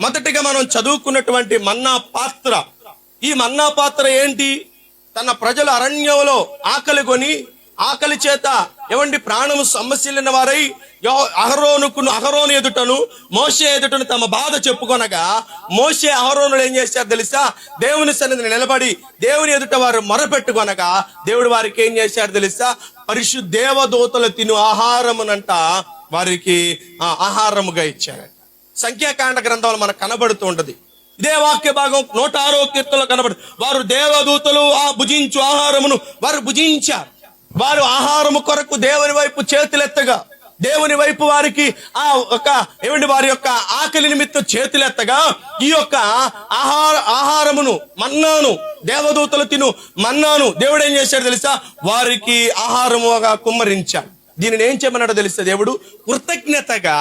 మొదటిగా మనం చదువుకున్నటువంటి మన్నా పాత్ర. ఈ మన్నా పాత్ర ఏంటి? తన ప్రజలు అరణ్యంలో ఆకలి కొని ఆకలి చేత ఎవండి ప్రాణము సమస్యలైన వారై యో- అహరోనుకు అహరోను ఎదుటను మోసే ఎదుటను తమ బాధ చెప్పుకొనగా మోసే అహరోనులు ఏం చేశారు తెలుసా? దేవుని సన్నిధిని నిలబడి దేవుని ఎదుట వారు మొరపెట్టుకొనగా దేవుడు వారికి ఏం చేశారు తెలుసా? పరిశుద్ధ దేవదూతలు తిను ఆహారమునంట వారికి ఆహారముగా ఇచ్చారు సంఖ్యాకాండ గ్రంథంలో మనకు కనబడుతూ ఉంటది. ఇదే వాక్య భాగం నూట ఆరో కీర్తనలో కనబడు వారు దేవదూతలు ఆ భుజించు ఆహారమును వారు భుజించారు. వారు ఆహారము కొరకు దేవుని వైపు చేతులెత్తగా దేవుని వైపు వారికి ఆ ఒక ఏమిటి వారి యొక్క ఆకలి నిమిత్తం చేతులెత్తగా ఈ యొక్క ఆహార ఆహారమును మన్నాను దేవదూతలు తిను మన్నాను దేవుడు ఏం చేశాడు తెలుసా? వారికి ఆహారముగా కుమ్మరించాడు. దీనిని ఏం చేయమన్నాడో తెలుసా దేవుడు? కృతజ్ఞతగా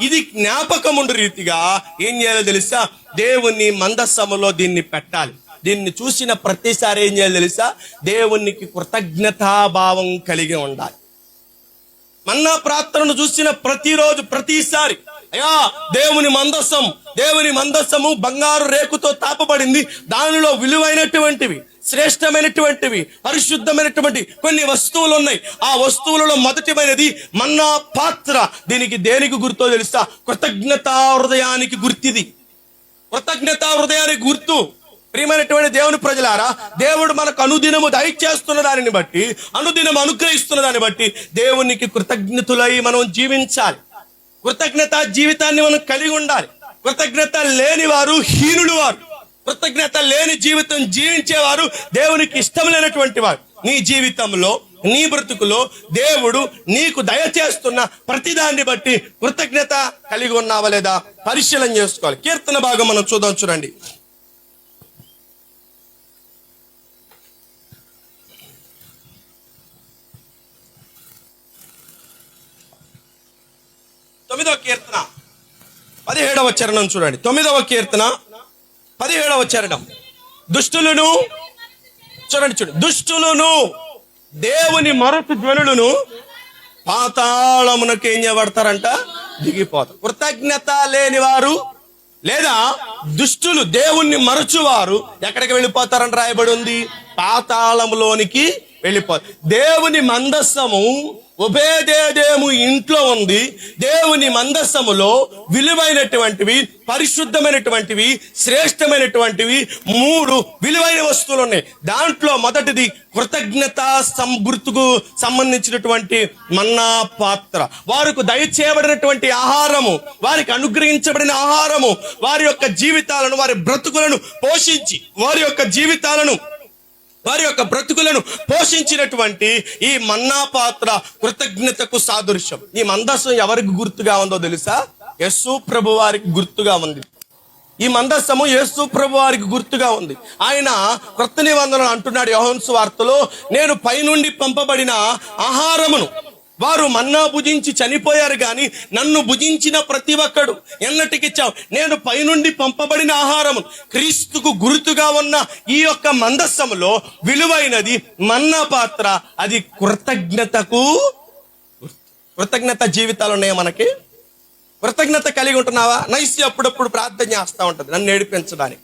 ఇది జ్ఞాపకముండు రీతిగా ఏం చేయాలో తెలుసా? దేవుని మందస్సములో దీన్ని పెట్టాలి. దీన్ని చూసిన ప్రతిసారి ఏం చేయాలి తెలుసా? దేవునికి కృతజ్ఞతాభావం కలిగి ఉండాలి. మన్నా ప్రార్థనను చూసిన ప్రతిరోజు ప్రతిసారి అయ్యా దేవుని మందస్సం దేవుని మందస్సము బంగారు రేకుతో తాపబడింది దానిలో విలువైనటువంటివి శ్రేష్టమైనటువంటివి పరిశుద్ధమైనటువంటి కొన్ని వస్తువులు ఉన్నాయి ఆ వస్తువులలో మొదటిమైనది మన్నా పాత్ర. దీనికి దేనికి గుర్తో తెలుసా? కృతజ్ఞతా హృదయానికి గుర్తిది. కృతజ్ఞతా హృదయానికి గుర్తు. ప్రియమైనటువంటి దేవుని ప్రజలారా దేవుడు మనకు అనుదినము దయచేస్తున్న దానిని బట్టి అనుదినం అనుగ్రహిస్తున్న దాన్ని బట్టి దేవునికి కృతజ్ఞతులై మనం జీవించాలి. కృతజ్ఞత జీవితాన్ని మనం కలిగి ఉండాలి. కృతజ్ఞత లేని వారు హీనుడు వారు కృతజ్ఞత లేని జీవితం జీవించేవారు దేవునికి ఇష్టం లేనటువంటి వారు. నీ జీవితంలో నీ బ్రతుకులో దేవుడు నీకు దయచేస్తున్న ప్రతిదాన్ని బట్టి కృతజ్ఞత కలిగి ఉన్నావా లేదా పరిశీలన చేసుకోవాలి. కీర్తన భాగం మనం చూద్దాం చూడండి. తొమ్మిదవ కీర్తన. పదిహేడవ చరణం చూడండి. తొమ్మిదవ కీర్తన. పదిహేడవ చరణం. దుష్టులను చూడండి చూడండి దుష్టులను దేవుని మరొక ధ్వనులను పాతాళమునకు ఏం చేయబడతారంట? దిగిపోతారు. కృతజ్ఞత లేని వారు లేదా దుష్టులు దేవుణ్ణి మరచువారు ఎక్కడికి వెళ్ళిపోతారని రాయబడి ఉంది? పాతాళములోనికి వెళ్ళిపోతారు దేవుని మందస్సము ఉభయదేదేము ఇంట్లో ఉంది దేవుని మందస్సములో విలువైనటువంటివి పరిశుద్ధమైనటువంటివి శ్రేష్టమైనటువంటివి మూడు విలువైన వస్తువులు ఉన్నాయి దాంట్లో మొదటిది కృతజ్ఞత సంగుర్తుకు సంబంధించినటువంటి మన్నా పాత్ర. వారికి దయచేయబడినటువంటి ఆహారము వారికి అనుగ్రహించబడిన ఆహారము వారి యొక్క జీవితాలను వారి బ్రతుకులను పోషించి వారి యొక్క జీవితాలను వారి యొక్క బ్రతుకులను పోషించినటువంటి ఈ మన్నా పాత్ర కృతజ్ఞతకు సాదృశ్యం. ఈ మందస్సు ఎవరికి గుర్తుగా ఉందో తెలుసా? యస్సు ప్రభు వారికి గుర్తుగా ఉంది. ఈ మందస్సము యేసు ప్రభు వారికి గుర్తుగా ఉంది. ఆయన క్రొత్త నిబంధనలు అంటున్నాడు యహోన్స్ వార్తలో నేను పైనుండి పంపబడిన ఆహారమును వారు మన్నా భుజించి చనిపోయారు కానీ నన్ను భుజించిన ప్రతి ఒక్కడు ఎన్నటికిచ్చావు నేను పైనుండి పంపబడిన ఆహారము. క్రీస్తుకు గుర్తుగా ఉన్న ఈ యొక్క మందస్సములో విలువైనది మన్నా పాత్ర. అది కృతజ్ఞతకు కృతజ్ఞత జీవితాలు ఉన్నాయి మనకి? కృతజ్ఞత కలిగి ఉంటున్నావా? నైసి అప్పుడప్పుడు ప్రార్థన చేస్తూ ఉంటుంది నన్ను ఏడిపించడానికి.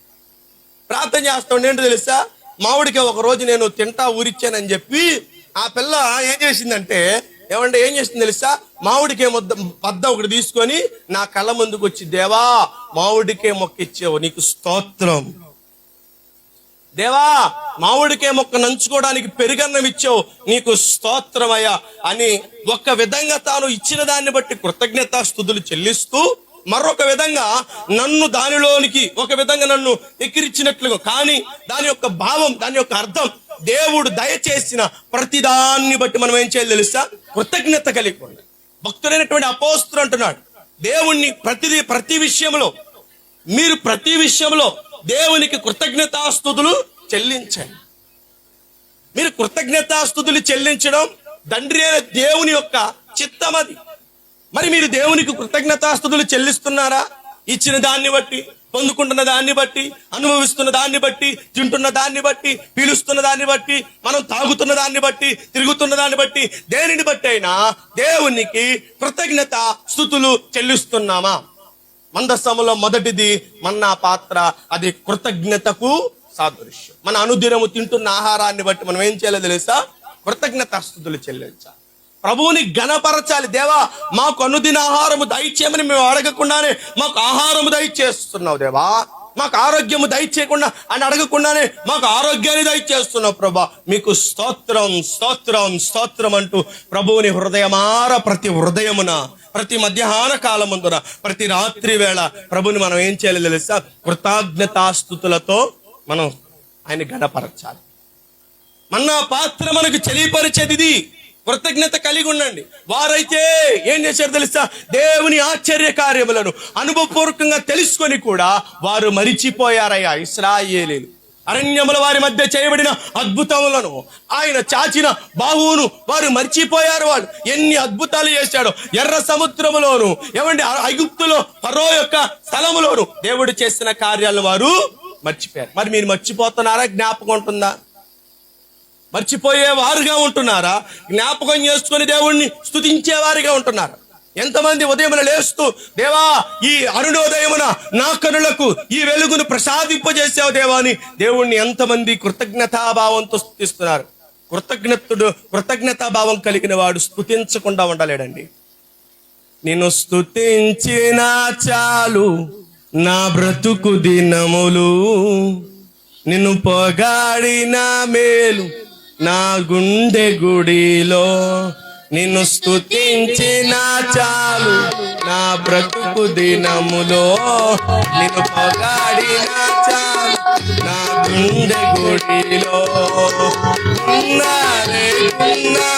ప్రార్థన చేస్తా ఉంటే ఏంటో తెలుసా? మామిడికి ఒక రోజు నేను తింటా ఊరిచ్చానని చెప్పి ఆ పిల్ల ఏం చేసిందంటే ఏమంటే ఏం చేస్తుంది తెలుసా? మామిడికే మొద్ద పద్ద ఒకటి తీసుకొని నా కళ్ళ ముందుకు వచ్చి దేవా మామిడికే మొక్క ఇచ్చావు నీకు స్తోత్రం. దేవా మామిడికే మొక్క నంచుకోవడానికి పెరుగన్నం ఇచ్చావు నీకు స్తోత్రమయ్యా అని ఒక విధంగా తాను ఇచ్చిన దాన్ని బట్టి కృతజ్ఞతా స్థుతులు చెల్లిస్తూ మరొక విధంగా నన్ను దానిలోనికి ఒక విధంగా నన్ను ఎక్కిరించినట్లుగా కానీ దాని యొక్క భావం దాని యొక్క అర్థం దేవుడు దయచేసిన ప్రతిదాన్ని బట్టి మనం ఏం చేయాలి తెలుసా? కృతజ్ఞత కలిగి ఉండాలి భక్తుడైనటువంటి అపోస్తులు అంటున్నాడు దేవుణ్ణి ప్రతిదీ ప్రతి విషయంలో మీరు ప్రతి విషయంలో దేవునికి కృతజ్ఞతాస్తుతులు చెల్లించండి. మీరు కృతజ్ఞతాస్తుతులు చెల్లించడం తండ్రి అయిన దేవుని యొక్క చిత్తం అది మరి మీరు దేవునికి కృతజ్ఞతాస్తుతులు చెల్లిస్తున్నారా? ఇచ్చిన దాన్ని బట్టి పొందుకుంటున్న దాన్ని బట్టి అనుభవిస్తున్న దాన్ని బట్టి తింటున్న దాన్ని బట్టి పీలుస్తున్న దాన్ని బట్టి మనం తాగుతున్న దాన్ని బట్టి తిరుగుతున్న దాన్ని బట్టి దేనిని బట్టి అయినా దేవునికి కృతజ్ఞత స్థుతులు చెల్లిస్తున్నామా? మందసములో మొదటిది మన్నా పాత్ర అది కృతజ్ఞతకు సాదృశ్యం. మన అనుదినము తింటున్న ఆహారాన్ని బట్టి మనం ఏం చేయాలో తెలుసా? కృతజ్ఞత స్థుతులు చెల్లించాలి. ప్రభువుని గణపరచాలి దేవా మాకు అనుదిన ఆహారము దయచేయమని మేము అడగకుండానే మాకు ఆహారము దయచేస్తున్నావు దేవా. మాకు ఆరోగ్యము దయచేయకుండా అని అడగకుండానే మాకు ఆరోగ్యాన్ని దయచేస్తున్నావు ప్రభా. మీకు స్తోత్రం స్తోత్రం స్తోత్రం అంటూ ప్రభువుని హృదయమార ప్రతి హృదయమున ప్రతి మధ్యాహ్న కాలమందున ప్రతి రాత్రి వేళ ప్రభుని మనం ఏం చేయాలి తెలుసా? కృతజ్ఞతాస్థుతులతో మనం ఆయన గణపరచాలి మన్నా పాత్ర మనకు చెలిపరిచేది ఇది కృతజ్ఞత కలిగి ఉండండి. వారైతే ఏం చేశారు తెలుసా? దేవుని ఆశ్చర్య కార్యములను అనుభవపూర్వకంగా తెలుసుకొని కూడా వారు మరిచిపోయారయ్యా ఇస్రాయేలీలు. అరణ్యముల వారి మధ్య చేయబడిన అద్భుతములను ఆయన చాచిన బాహువును వారు మర్చిపోయారు వాళ్ళు. ఎన్ని అద్భుతాలు చేశాడో. ఎర్ర సముద్రములోను ఏమండి ఐగుప్తులో పరో యొక్క స్థలములోను దేవుడు చేసిన కార్యాలను వారు మర్చిపోయారు. మరి మీరు మర్చిపోతున్నారా? జ్ఞాపకం ఉంటుందా? మర్చిపోయే వారుగా ఉంటున్నారా? జ్ఞాపకం చేసుకుని దేవుణ్ణి స్థుతించేవారిగా ఉంటున్నారా? ఎంతమంది ఉదయమున లేస్తూ దేవా ఈ అరుణోదయమున నా కనులకు ఈ వెలుగును ప్రసాదింపజేసావు దేవా అని దేవుణ్ణి ఎంతమంది కృతజ్ఞతాభావంతో స్థుతిస్తున్నారు కృతజ్ఞతుడు కృతజ్ఞతాభావం కలిగిన వాడు స్థుతించకుండా ఉండలేడండి. నిన్ను స్థుతించిన చాలు నా బ్రతుకు దినములు నిన్ను పొగాడిన మేలు నా గుండె గుడిలో నిన్ను స్తుతించిన చాలు. నా బ్రతుకు దినములో నిన్ను పగాడిన చాలు. నా గుండె గుడిలో ఉన్నారే ఉన్నా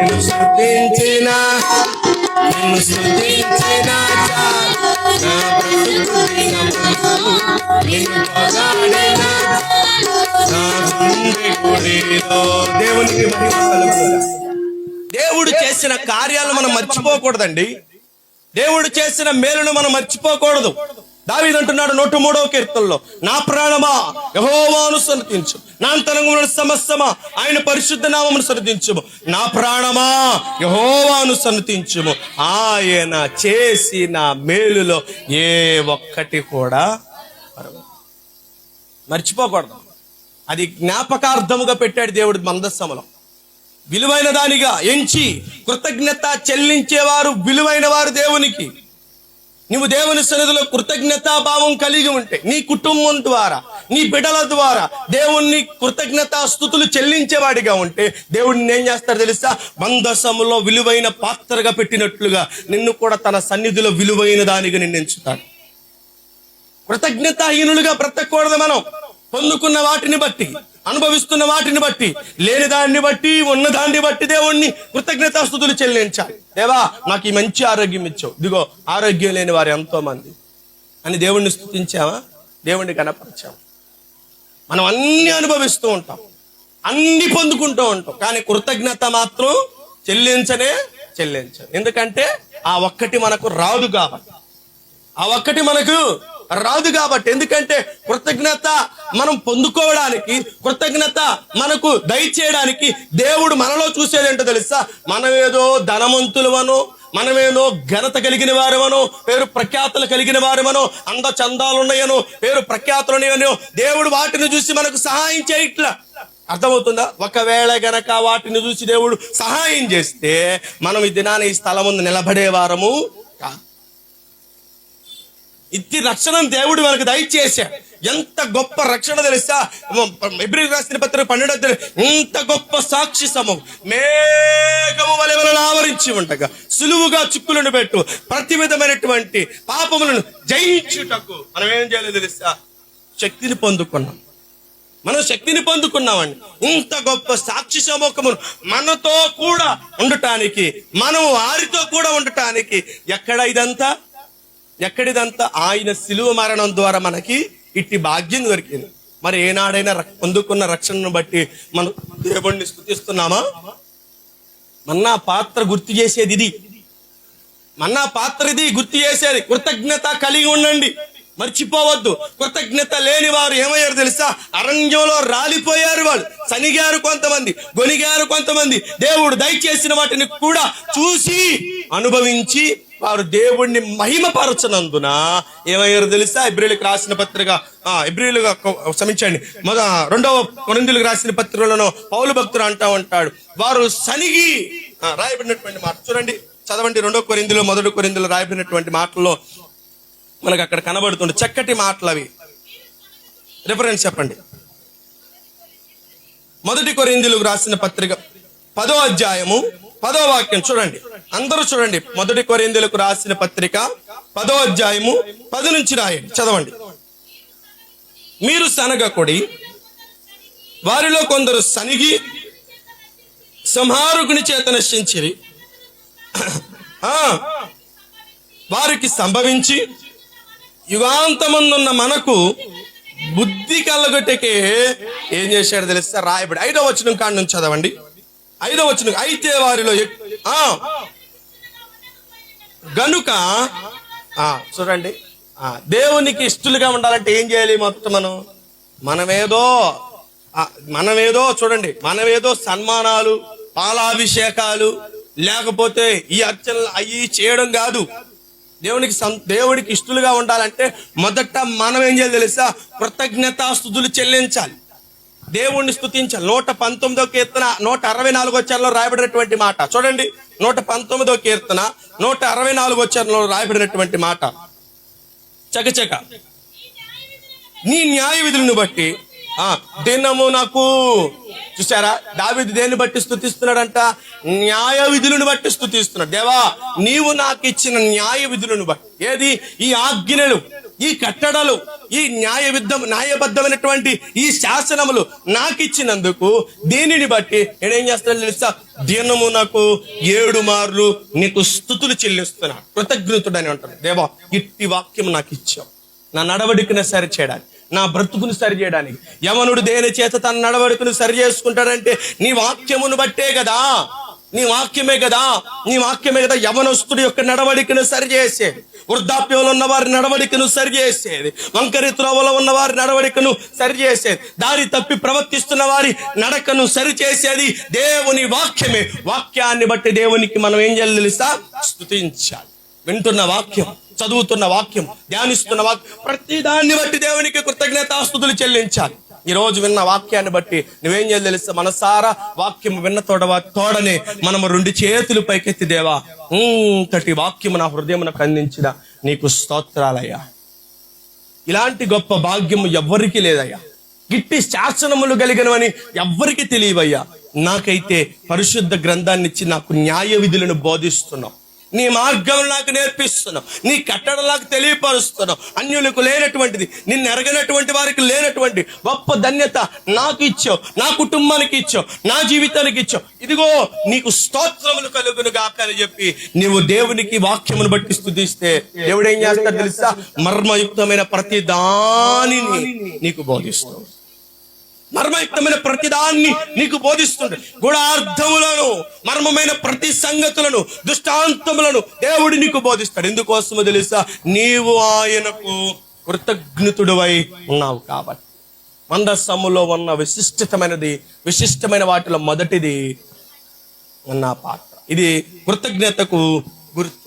నిన్ను స్థుతించిన నిన్ను స్థుతించిన నా నిన్ను నా గుండె గుడిలో దేవునికి దేవుడు చేసిన కార్యాలు మనం మర్చిపోకూడదండి. దేవుడు చేసిన మేలును మనం మర్చిపోకూడదు. దావీదు అంటున్నాడు నూట మూడవ కీర్తనలో నా ప్రాణమా? యహోవాను సన్నతించు నా అంతరంగంలో సమస్తమా? ఆయన పరిశుద్ధ నామమును సన్నతించుము నా ప్రాణమా? యహోవాను సన్నతించుము ఆయన చేసిన మేలులో ఏ ఒక్కటి కూడా మర్చిపోకూడదు. అది జ్ఞాపకార్థముగా పెట్టాడు దేవుడు మందస్సములో విలువైన దానిగా ఎంచి కృతజ్ఞత చెల్లించేవారు విలువైన వారు దేవునికి. నువ్వు దేవుని సన్నిధిలో కృతజ్ఞతాభావం కలిగి ఉంటే నీ కుటుంబం ద్వారా నీ బిడ్డల ద్వారా దేవుణ్ణి కృతజ్ఞతా స్థుతులు చెల్లించేవాడిగా ఉంటే దేవుడిని ఏం చేస్తాడు తెలుసా? మందసములో విలువైన పాత్రగా పెట్టినట్లుగా నిన్ను కూడా తన సన్నిధిలో విలువైన దానిగా నిన్ను కృతజ్ఞతాహీనులుగా బ్రతకూడదు మనం. పొందుకున్న వాటిని బట్టి. అనుభవిస్తున్న వాటిని బట్టి లేని దాన్ని బట్టి ఉన్న దాన్ని బట్టి దేవుణ్ణి కృతజ్ఞతాస్థుతులు చెల్లించాలి. దేవా నాకు ఈ మంచి ఆరోగ్యం ఇచ్చావు. ఇదిగో ఆరోగ్యం లేని వారు ఎంతో మంది అని దేవుణ్ణి స్థుతించామా దేవుణ్ణి కనపరిచాము మనం అన్ని అనుభవిస్తూ ఉంటాం. అన్ని పొందుకుంటూ ఉంటాం. కానీ కృతజ్ఞత మాత్రం చెల్లించనే చెల్లించం ఎందుకంటే ఆ ఒక్కటి మనకు రాదు కాబట్టి. ఆ ఒక్కటి మనకు రాదు కాబట్టి. ఎందుకంటే కృతజ్ఞత మనం పొందుకోవడానికి కృతజ్ఞత మనకు దయచేయడానికి దేవుడు మనలో చూసేది ఏంటో తెలుసా? మనమేదో ధనవంతులవనో మనమేదో ఘనత కలిగిన వారమనో పేరు ప్రఖ్యాతలు కలిగిన వారమనో అంద చందాలున్నాయనో పేరు ప్రఖ్యాతులు ఉన్నాయనో దేవుడు వాటిని చూసి మనకు సహాయం చేయట్లా. అర్థమవుతుందా? ఒకవేళ గనక వాటిని చూసి దేవుడు సహాయం చేస్తే మనం ఈ దినాన ఈ స్థలం ముందు నిలబడే వారము కాదు. ఇది రక్షణ దేవుడు మనకు దయచేశాడు. ఎంత గొప్ప రక్షణ తెలుసా? ఎబ్రి రాసిన పత్రిక పన్నెండు ఇంత గొప్ప సాక్షి సమం. మేఘము వలె మనల్ని ఆవరించి ఉండగా సులువుగా చిక్కులను పెట్టు ప్రతి విధమైనటువంటి పాపములను జయించుటకు మనం ఏం చేయలేదు తెలుసా? శక్తిని పొందుకున్నాం. మనం శక్తిని పొందుకున్నామండి. ఇంత గొప్ప సాక్షి సమూహమును మనతో కూడా ఉండటానికి మనం వారితో కూడా ఉండటానికి ఎక్కడ ఇదంతా? ఎక్కడిదంతా ఆయన సిలువ మరణం ద్వారా మనకి ఇట్టి భాగ్యం దొరికింది. మరి ఏనాడైనా పొందుకున్న రక్షణను బట్టి మనం దేవుణ్ణి స్థుతిస్తున్నామా? మన్నా పాత్ర గుర్తు చేసేది ఇది. మన్నా పాత్ర ఇది గుర్తు చేసేది. కృతజ్ఞత కలిగి ఉండండి. మర్చిపోవద్దు. కృతజ్ఞత లేని వారు ఏమయ్యారు తెలుసా? అరణ్యంలో రాలిపోయారు వాళ్ళు. చనిగారు కొంతమంది గొనిగారు కొంతమంది. దేవుడు దయచేసిన వాటిని కూడా చూసి అనుభవించి వారు దేవుణ్ణి మహిమపరచనందున ఏమయ్యారు తెలుసా? ఇబ్రిలకు రాసిన పత్రిక ఇబ్రిలుగా క్షమించండి. మొద రెండవ కొనందులకు రాసిన పత్రికలను పౌలు భక్తులు అంటా ఉంటాడు. వారు సనిగి రాయబడినటువంటి మాట. చూడండి చదవండి రెండో కొరిందులో మొదటి కొరిందులో రాయబడినటువంటి మాటల్లో మనకు అక్కడ కనబడుతుంది చక్కటి మాటలు అవి. రిఫరెన్స్ చెప్పండి. మొదటి కొరిందులకు రాసిన పత్రిక పదో అధ్యాయము పదో వాక్యం చూడండి. అందరూ చూడండి. మొదటి కొరిందులకు రాసిన పత్రిక పదో అధ్యాయము పది నుంచి రాయండి. చదవండి. మీరు సనగకుడి వారిలో కొందరు సనిగి సంహారుకుని చేత నశించిరి. వారికి సంభవించి యుగాంతమందున్న మనకు బుద్ధి కలగొట్టకే ఏం చేశాడు తెలుసా? రాయబడి ఐదో వచనం కాడి నుంచి చదవండి. ఐదో వచనం. అయితే వారిలో ఎక్- గనుక చూడండి. దేవునికి ఇష్టలుగా ఉండాలంటే ఏం చేయాలి మొత్తం మనం? మనమేదో మనమేదో చూడండి మనమేదో సన్మానాలు పాలాభిషేకాలు లేకపోతే ఈ అర్చనలు అవి చేయడం కాదు. దేవునికి సం- దేవుడికి ఇష్టలుగా ఉండాలంటే మొదట మనం ఏం చేయాలి తెలుసా? కృతజ్ఞతాస్థుతులు చెల్లించాలి. దేవుణ్ణి స్థుతించాలి నూట పంతొమ్మిదో కీర్తన నూట అరవై నాలుగో వచ్చారులో రాయబడినటువంటి మాట. చూడండి. నూట పంతొమ్మిదో కీర్తన నూట అరవై నాలుగో చరణంలో రాయబడినటువంటి మాట. చకచక నీ న్యాయ విధులను బట్టి ఆ దినము నాకు చూసారా దావిది దేన్ని బట్టి స్థుతిస్తున్నాడంట న్యాయ విధులను బట్టి స్థుతిస్తున్నాడు దేవా నీవు నాకు ఇచ్చిన న్యాయ విధులను బట్టి. ఏది? ఈ ఆజ్ఞలు ఈ కట్టడలు ఈ న్యాయ న్యాయబద్ధమైనటువంటి ఈ శాసనములు నాకు ఇచ్చినందుకు దీనిని బట్టి నేనేం చేస్తాను తెలుసా? దినము నాకు ఏడు మార్లు నీకు స్థుతులు చెల్లిస్తున్నా. కృతజ్ఞతుడని అంటాను దేవా ఇట్టి వాక్యం నాకు ఇచ్చావు నా నడవడికను సరి చేయడానికి నా బ్రతుకును సరి చేయడానికి యమనుడు దేని చేత తన నడవడికను సరి చేసుకుంటాడంటే నీ వాక్యమును బట్టే కదా. నీ వాక్యమే కదా నీ వాక్యమే కదా యవనస్తుడి యొక్క నడవడికను సరిచేసేది వృద్ధాప్యంలో ఉన్న వారి నడవడికను సరిచేసేది వంకరి త్రోవలో ఉన్న వారి నడవడికను సరిచేసేది దారి తప్పి ప్రవర్తిస్తున్న వారి నడకను సరిచేసేది దేవుని వాక్యమే. వాక్యాన్ని బట్టి దేవునికి మనం ఏం చేయాలి తెలుసా? స్తుతించాలి. వింటున్న వాక్యం చదువుతున్న వాక్యం ధ్యానిస్తున్న వాక్యం ప్రతి దాన్ని బట్టి దేవునికి కృతజ్ఞతాస్తుతులు చెల్లించాలి. ఈ రోజు విన్న వాక్యాన్ని బట్టి నువ్వేం చేయాలి తెలుస్తా మనసారా వాక్యం విన్న తోడవా తోడనే మనము రెండు చేతులు పైకెత్తి దేవా ఇంతటి వాక్యము నా హృదయమునకు అందించిన నీకు స్తోత్రాలయ్యా. ఇలాంటి గొప్ప భాగ్యము ఎవ్వరికీ లేదయ్యా. గిట్టి శాసనములు కలిగినవని ఎవ్వరికి తెలియవయ్యా. నాకైతే పరిశుద్ధ గ్రంథాన్ని ఇచ్చి నాకు న్యాయ విధులను బోధిస్తున్నావు. నీ మార్గం నాకు నేర్పిస్తున్నావు. నీ కట్టడం నాకు తెలియపరుస్తున్నావు. అన్యులకు లేనటువంటిది నిన్ను ఎరగనటువంటి వారికి లేనటువంటి గొప్ప ధన్యత నాకు ఇచ్చావు నా కుటుంబానికి ఇచ్చావు నా జీవితానికి ఇచ్చావు. ఇదిగో నీకు స్తోత్రములు కలుగును గాక అని చెప్పి నీవు దేవునికి వాక్యమును బట్టి స్థుతిస్తే దేవుడు ఏం చేస్తాడు తెలుసా? మర్మయుక్తమైన ప్రతి దానిని నీకు బోధిస్తావు మర్మయుక్తమైన ప్రతిదాన్ని నీకు బోధిస్తుంది గుడార్థములను మర్మమైన ప్రతి సంగతులను దృష్టాంతములను దేవుడు నీకు బోధిస్తాడు. ఎందుకోసమో తెలుసా? నీవు ఆయనకు కృతజ్ఞతుడువై ఉన్నావు కాబట్టి. మందస్సములో ఉన్న విశిష్టమైనది విశిష్టమైన వాటిలో మొదటిది నా పాత్ర. ఇది కృతజ్ఞతకు గుర్తు.